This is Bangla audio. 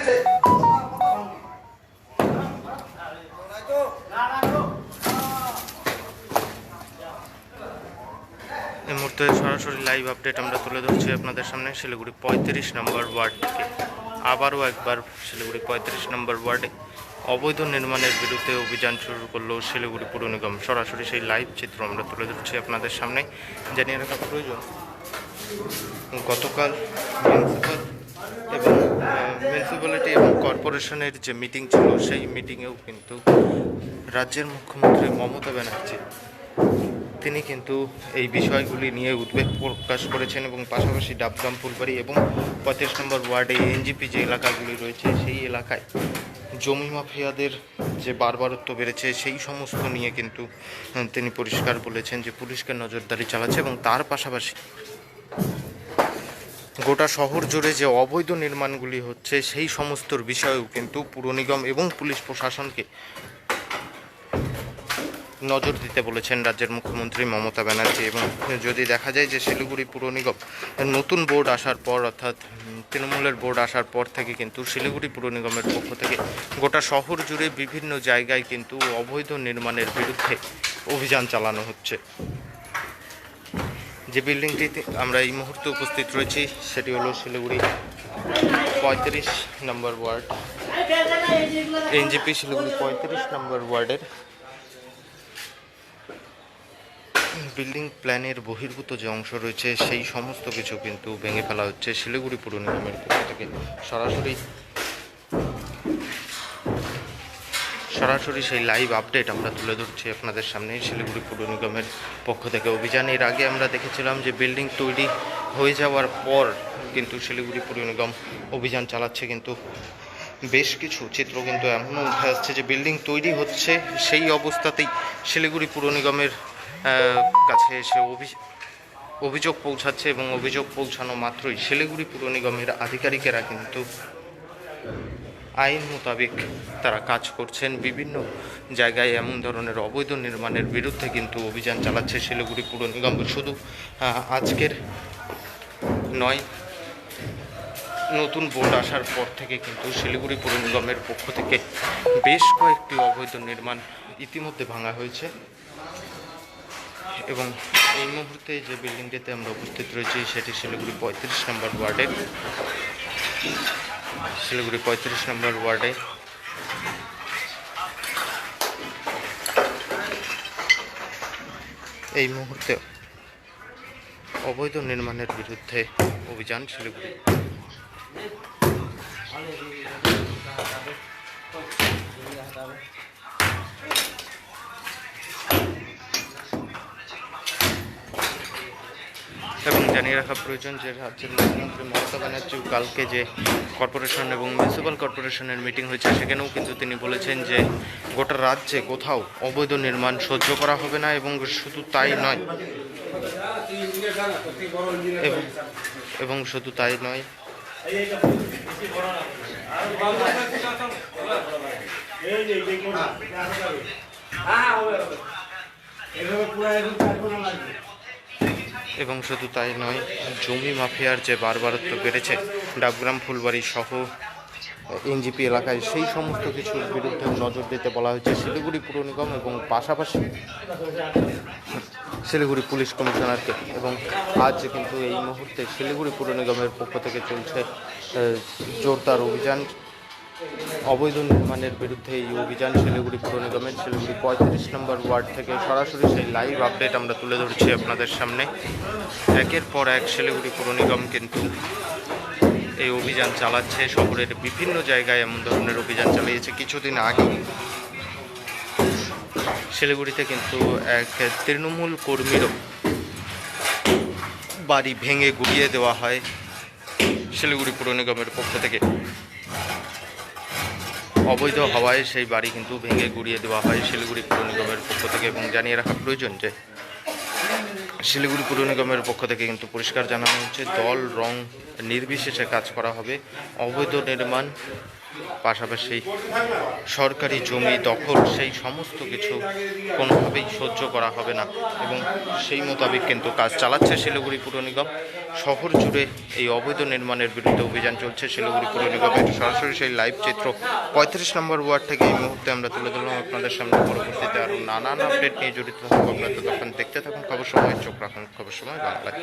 এই মুহূর্তে সরাসরি লাইভ আপডেট আমরা তুলে ধরছি আপনাদের সামনে শিলিগুড়ি পঁয়ত্রিশ নম্বর ওয়ার্ড থেকে আবারও একবার শিলিগুড়ি পঁয়ত্রিশ নম্বর ওয়ার্ডে অবৈধ নির্মাণের বিরুদ্ধে অভিযান শুরু করল শিলিগুড়ি পুর নিগম। সরাসরি সেই লাইভ চিত্র আমরা তুলে ধরছি আপনাদের সামনে। জানিয়ে রাখা প্রয়োজন গতকাল এবং মিউনিসিপ্যালিটি এবং কর্পোরেশনের যে মিটিং ছিল, সেই মিটিংয়েও কিন্তু রাজ্যের মুখ্যমন্ত্রী মমতা ব্যানার্জি, তিনি কিন্তু এই বিষয়গুলি নিয়ে উদ্বেগ প্রকাশ করেছেন এবং পাশাপাশি ডাবগ্রাম ফুলবাড়ি এবং পঁয়ত্রিশ নম্বর ওয়ার্ডে এনজিপি যে এলাকাগুলি রয়েছে, সেই এলাকায় জমি মাফিয়াদের যে বারবারত্ব বেড়েছে, সেই সমস্ত নিয়ে কিন্তু তিনি পরিষ্কার বলেছেন যে পুলিশকে নজরদারি চালাচ্ছে এবং তার পাশাপাশি গোটা শহর জুড়ে যে অবৈধ নির্মাণগুলি হচ্ছে, সেই সমস্তর বিষয়েও কিন্তু পুর নিগম এবং পুলিশ প্রশাসনকে নজর দিতে বলেছেন রাজ্যের মুখ্যমন্ত্রী মমতা ব্যানার্জি। এবং যদি দেখা যায় যে শিলিগুড়ি পুর নিগম নতুন বোর্ড আসার পর, অর্থাৎ তৃণমূলের বোর্ড আসার পর থেকে কিন্তু শিলিগুড়ি পুর নিগমের পক্ষ থেকে গোটা শহর জুড়ে বিভিন্ন জায়গায় কিন্তু অবৈধ নির্মাণের বিরুদ্ধে অভিযান চালানো হচ্ছে। যে বিল্ডিংটিতে আমরা এই মুহূর্তে উপস্থিত রয়েছি, সেটি হলো শিলিগুড়ি পঁয়ত্রিশ নম্বর ওয়ার্ড। এনজিপি শিলিগুড়ি পঁয়ত্রিশ নম্বর ওয়ার্ডের বিল্ডিং প্ল্যানের বহির্ভূত যে অংশ রয়েছে, সেই সমস্ত কিছু কিন্তু ভেঙে ফেলা হচ্ছে শিলিগুড়ি পুর নিগমের পক্ষ থেকে। সরাসরি সরাসরি সেই লাইভ আপডেট আমরা তুলে ধরছি আপনাদের সামনে শিলিগুড়ি পুর নিগমের পক্ষ থেকে। অভিযান এর আগে আমরা দেখেছিলাম যে বিল্ডিং তৈরি হয়ে যাওয়ার পর কিন্তু শিলিগুড়ি পুর নিগম অভিযান চালাচ্ছে কিন্তু বেশ কিছু চিত্র কিন্তু এমনও উঠে আসছে যে বিল্ডিং তৈরি হচ্ছে সেই অবস্থাতেই শিলিগুড়ি পুর নিগমের কাছে এসে অভি- অভিযোগ পৌঁছাচ্ছে এবং অভিযোগ পৌঁছানো মাত্রই শিলিগুড়ি পুর নিগমের আধিকারিকেরা কিন্তু আইন মোতাবেক তারা কাজ করছেন। বিভিন্ন জায়গায় এমন ধরনের অবৈধ নির্মাণের বিরুদ্ধে কিন্তু অভিযান চালাচ্ছে শিলিগুড়ি পুর নিগম। শুধু আজকের নয়, নতুন বোর্ড আসার পর থেকে কিন্তু শিলিগুড়ি পুর নিগমের পক্ষ থেকে বেশ কয়েকটি অবৈধ নির্মাণ ইতিমধ্যে ভাঙা হয়েছে। এবং এই মুহূর্তে যে বিল্ডিংটিতে আমরা উপস্থিত রয়েছি, সেটি শিলিগুড়ি পঁয়ত্রিশ নম্বর ওয়ার্ডে শিলিগুড়ি পঁয়ত্রিশ নম্বর ওয়ার্ডে। এই মুহূর্তে অবৈধ নির্মাণের বিরুদ্ধে অভিযান শিলিগুড়ি। এবং জানিয়ে রাখা প্রয়োজন যে রাজ্যের মুখ্যমন্ত্রী মমতা ব্যানার্জি কালকে যে কর্পোরেশন এবং মিউনিসিপ্যাল কর্পোরেশনের মিটিং হয়েছে সেখানেও কিন্তু তিনি বলেছেন যে গোটা রাজ্যে কোথাও অবৈধ নির্মাণ সহ্য করা হবে না এবং শুধু তাই নয় এবং শুধু তাই নয় এবং শুধু তাই নয়, জমি মাফিয়ার যে বারবারত্ব বেড়েছে, ডাবগ্রাম, ফুলবাড়ি সহ এনজিপি এলাকায় সেই সমস্ত কিছুর বিরুদ্ধে নজর দিতে বলা হয়েছে। শিলিগুড়ি পুর নিগম এবং পাশাপাশি শিলিগুড়ি পুলিশ কমিশনারকে এবং আজ কিন্তু এই মুহূর্তে শিলিগুড়ি পুর নিগমের পক্ষ থেকে চলছে জোরদার অভিযান। অবৈধ নির্মাণের বিরুদ্ধে এই অভিযান শিলিগুড়ি পুর নিগমের শিলিগুড়ি পঁয়ত্রিশ নম্বর ওয়ার্ড থেকে সরাসরি সেই লাইভ আপডেট আমরা তুলে ধরছি আপনাদের সামনে। একের পর এক শিলিগুড়ি পুর নিগম কিন্তু এই অভিযান চালাচ্ছে, শহরের বিভিন্ন জায়গায় এমন ধরনের অভিযান চালিয়েছে। কিছুদিন আগে শিলিগুড়িতে কিন্তু এক তৃণমূল কর্মীরও বাড়ি ভেঙে গুড়িয়ে দেওয়া হয় শিলিগুড়ি পুর নিগমের পক্ষ থেকে। অবৈধ হওয়ায় সেই বাড়ি কিন্তু ভেঙে গুড়িয়ে দেওয়া হয় শিলিগুড়ি পুর নিগমের পক্ষ থেকে এবং জানিয়ে রাখা প্রয়োজন যে শিলিগুড়ি পুর নিগমের পক্ষ থেকে কিন্তু পরিষ্কার জানানো হচ্ছে দল রং নির্বিশেষে কাজ করা হবে, অবৈধ নির্মাণ পাশাপাশি সরকারি জমি দখল, সেই সমস্ত কিছু কোনোভাবেই সহ্য করা হবে না। এবং সেই মোতাবেক কিন্তু কাজ চালাচ্ছে শিলিগুড়ি পুর নিগম। শহর জুড়ে এই অবৈধ নির্মাণের বিরুদ্ধে অভিযান চলছে শিলিগুড়ি পুর নিগমের সরাসরি সেই লাইভ চিত্র পঁয়ত্রিশ নম্বর ওয়ার্ড থেকে এই মুহূর্তে আমরা তুলে ধরলাম। আপনাদের সামনে পরবর্তীতে আরও নানান আপডেট নিয়ে জড়িত থাকব। আপনারা ততক্ষণ দেখতে থাকুন, খবর সময়, চোখ রাখুন, খবর সময়, বাংলায়।